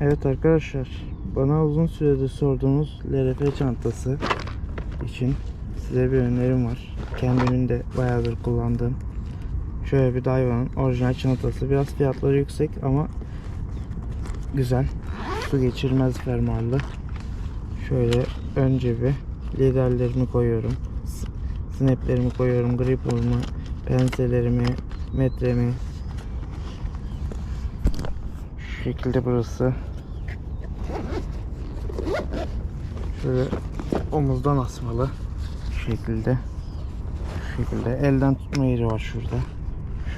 Evet arkadaşlar bana uzun süredir sorduğunuz LRF çantası için size bir önerim var. Kendimin de bayağıdır kullandığım. Şöyle bir Daiwa'nın orijinal çantası. Biraz fiyatları yüksek ama güzel. Su geçirmez fermuarlı. Şöyle önce bir liderlerimi koyuyorum. Snaplerimi koyuyorum. Gripper'ımı, penselerimi, metremi. Şekilde burası. Şöyle omuzdan asmalı. Şekilde. Şu şekilde. Elden tutma yeri var şurada.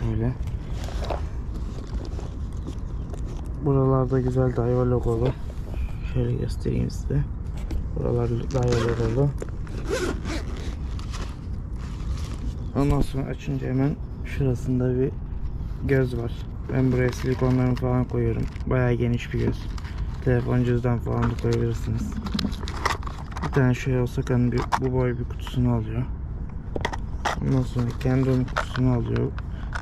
Şöyle. Buralarda güzel Daiwa logolu. Şöyle göstereyim size. Buralar Daiwa logolu. Ondan sonra açınca hemen şurasında bir göz var. Ben buraya silikonlarımı falan koyuyorum. Bayağı geniş bir göz. Telefon cüzdan falan da koyabilirsiniz. Bir tane şey olsa hani bir, bu boy bir kutusunu alıyor. Ondan sonra kendi onun kutusunu alıyor.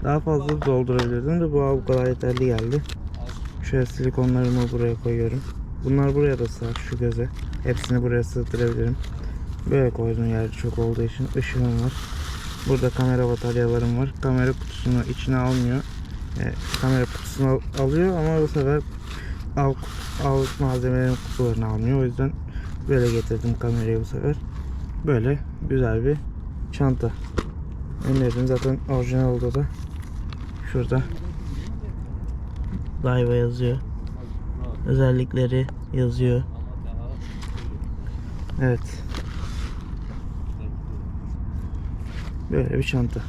Daha fazla doldurabilirdim de bu bu kadar yeterli geldi. Şöyle silikonlarımı buraya koyuyorum. Bunlar buraya da sığar şu göze. Hepsini buraya sığdırabilirim. Böyle koydum yer çok olduğu için ışığım var. Burada kamera bataryalarım var. Kamera kutusunu içine almıyor. E, kamera kutusunu al- alıyor ama bu sefer al, al malzemelerin kutularını almıyor. O yüzden böyle getirdim kamerayı bu sefer. Böyle güzel bir çanta. Öneririm zaten orijinal oldu da. Şurada. Daiwa yazıyor. Özellikleri yazıyor. Evet. Böyle bir çanta.